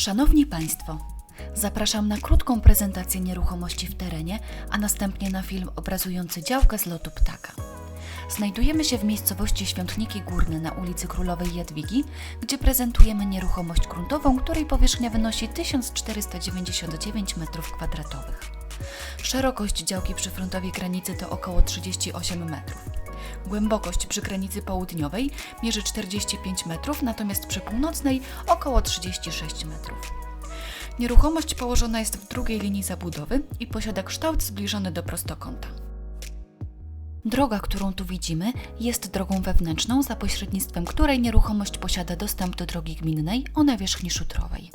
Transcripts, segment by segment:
Szanowni Państwo, zapraszam na krótką prezentację nieruchomości w terenie, a następnie na film obrazujący działkę z lotu ptaka. Znajdujemy się w miejscowości Świątniki Górne na ulicy Królowej Jadwigi, gdzie prezentujemy nieruchomość gruntową, której powierzchnia wynosi 1499 m2. Szerokość działki przy frontowej granicy to około 38 metrów. Głębokość przy granicy południowej mierzy 45 metrów, natomiast przy północnej około 36 metrów. Nieruchomość położona jest w drugiej linii zabudowy i posiada kształt zbliżony do prostokąta. Droga, którą tu widzimy, jest drogą wewnętrzną, za pośrednictwem której nieruchomość posiada dostęp do drogi gminnej o nawierzchni szutrowej.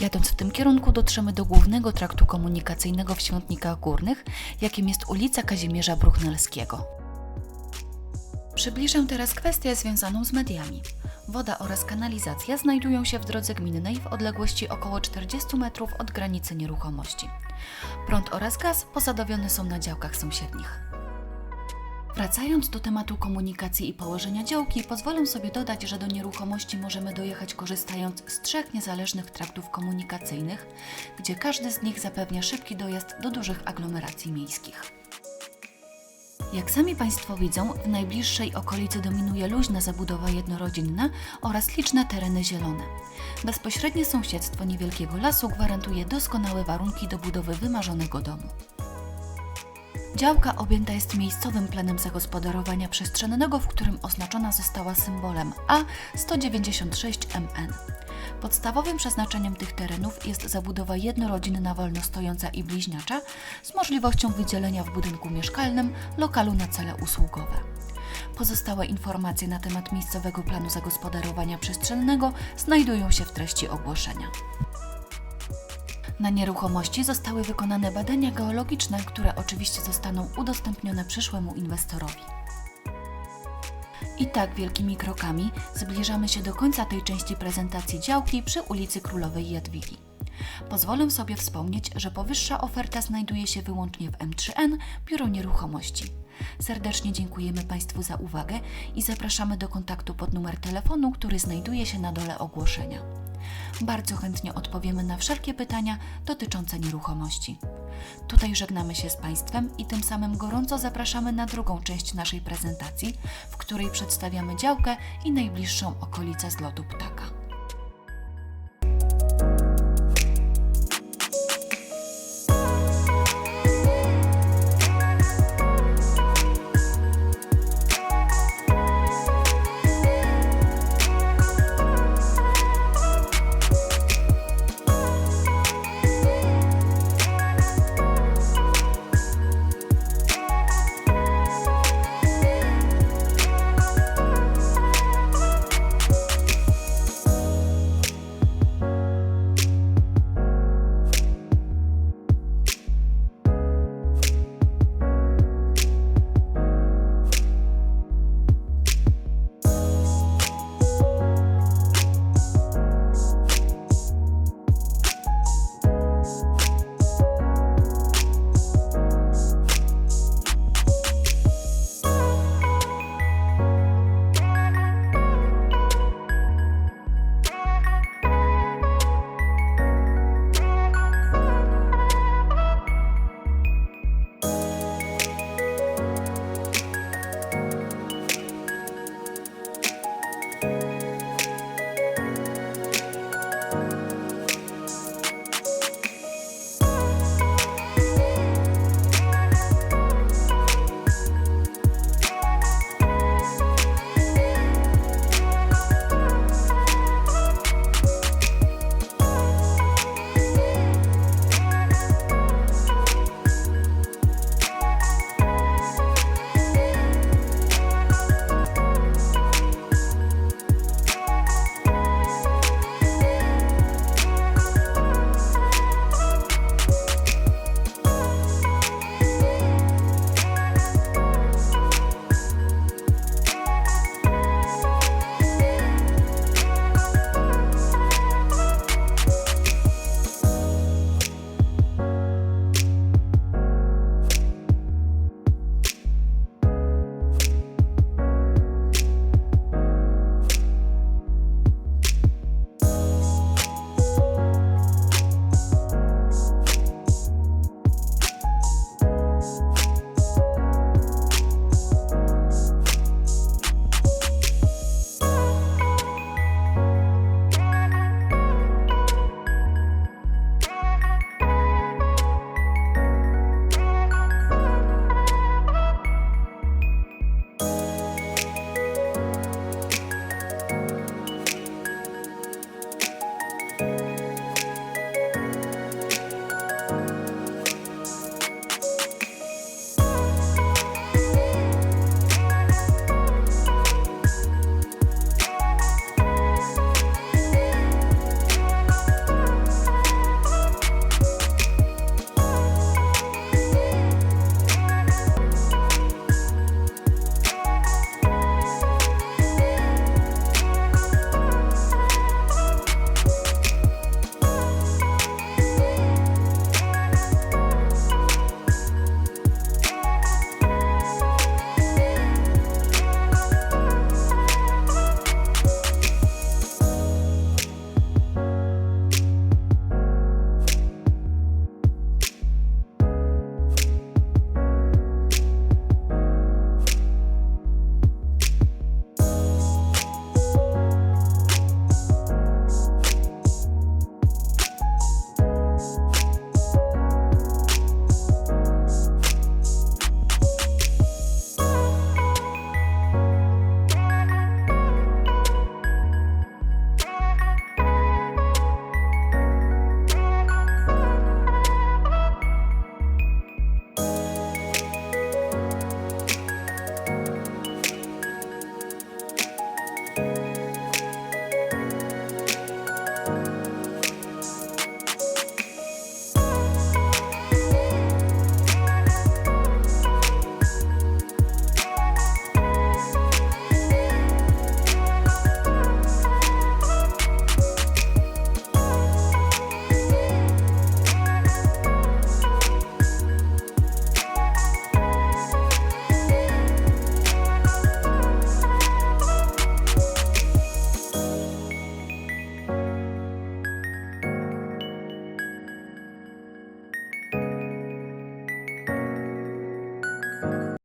Jadąc w tym kierunku dotrzemy do głównego traktu komunikacyjnego w Świątnikach Górnych, jakim jest ulica Kazimierza Bruchnelskiego. Przybliżę teraz kwestię związaną z mediami. Woda oraz kanalizacja znajdują się w drodze gminnej w odległości około 40 metrów od granicy nieruchomości. Prąd oraz gaz posadowione są na działkach sąsiednich. Wracając do tematu komunikacji i położenia działki, pozwolę sobie dodać, że do nieruchomości możemy dojechać korzystając z trzech niezależnych traktów komunikacyjnych, gdzie każdy z nich zapewnia szybki dojazd do dużych aglomeracji miejskich. Jak sami Państwo widzą, w najbliższej okolicy dominuje luźna zabudowa jednorodzinna oraz liczne tereny zielone. Bezpośrednie sąsiedztwo niewielkiego lasu gwarantuje doskonałe warunki do budowy wymarzonego domu. Działka objęta jest miejscowym planem zagospodarowania przestrzennego, w którym oznaczona została symbolem A196MN. Podstawowym przeznaczeniem tych terenów jest zabudowa jednorodzinna wolno stojąca i bliźniacza z możliwością wydzielenia w budynku mieszkalnym lokalu na cele usługowe. Pozostałe informacje na temat miejscowego planu zagospodarowania przestrzennego znajdują się w treści ogłoszenia. Na nieruchomości zostały wykonane badania geologiczne, które oczywiście zostaną udostępnione przyszłemu inwestorowi. I tak wielkimi krokami zbliżamy się do końca tej części prezentacji działki przy ulicy Królowej Jadwigi. Pozwolę sobie wspomnieć, że powyższa oferta znajduje się wyłącznie w M3N Biuro Nieruchomości. Serdecznie dziękujemy Państwu za uwagę i zapraszamy do kontaktu pod numer telefonu, który znajduje się na dole ogłoszenia. Bardzo chętnie odpowiemy na wszelkie pytania dotyczące nieruchomości. Tutaj żegnamy się z Państwem i tym samym gorąco zapraszamy na drugą część naszej prezentacji, w której przedstawiamy działkę i najbliższą okolicę zlotu ptaka.